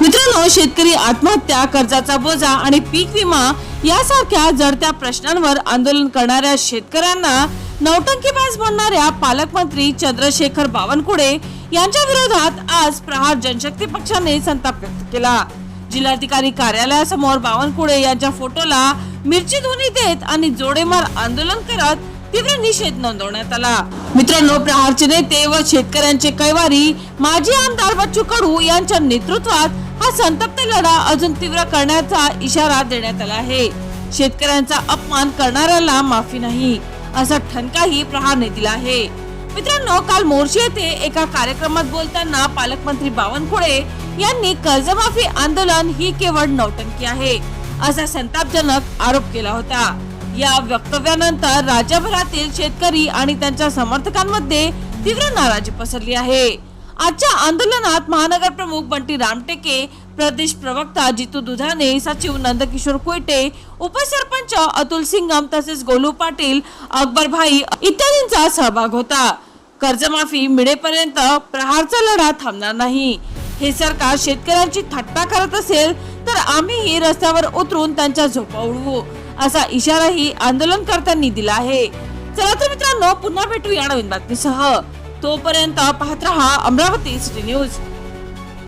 मित्रांनो शेतकरी आत्महत्या कर्जाचा बोजा आणि पीक विमा यासारख्या जडत्या प्रश्नांवर आंदोलन करणाऱ्या शेतकऱ्यांना नौटंकीबाज बनणाऱ्या पालकमंत्री चंद्रशेखर बावनकुळे यांच्या विरोधात आज प्रहार जनशक्ती पक्षाने संताप व्यक्त केला. जिल्हाधिकारी कार्यालयासमोर बावनकुळे यांच्या फोटोला मिरची ध्वनी देत आणि जोडेमार आंदोलन करत तीव्र निषेध नोंदवण्यात आला. मित्रांनो प्रहारचे नेते व शेतकऱ्यांचे कैवारी माजी आमदार बच्चू कडू यांच्या नेतृत्वात हा संतप्त लढा अजून तीव्र करण्याचा इशारा देण्यात आला आहे. शेतकऱ्यांचा अपमान करणाऱ्याला माफी नाही असा ठणकाही प्रहारने दिला आहे. मित्रांनो काल मोर्शी येथे एका कार्यक्रमात बोलताना पालकमंत्री बावनकुळे यांनी कर्जमाफी आंदोलन ही केवळ नौटंकी आहे असा संतापजनक आरोप केला होता. या वक्तव्यानंतर राज्यभरातील शेतकरी आणि त्यांच्या समर्थकांमध्ये तीव्र नाराजी पसरली आहे. आजच्या आंदोलनात महानगर प्रमुख बंटी रामटेके प्रदेश प्रवक्ता जितू दुधाने सचिव नंदकिशोर कोयटे उपसरपंच अतुल सिंगम तसेच गोलू पाटील अकबर भाई इत्यादींचा सहभाग होता. कर्जमाफी मिळेपर्यंत प्रहारचा लढा थांबणार नाही. हे सरकार शेतकऱ्यांची थट्टा करत असेल तर आम्हीही रस्त्यावर उतरून त्यांच्या झोपा उडवू असा इशाराही आंदोलनकर्त्यांनी दिला आहे. चला तर मित्रांनो पुन्हा भेटूया नवीन बातमीसह. तोपर्यंत पाहत रहा अमरावती सिटी न्यूज.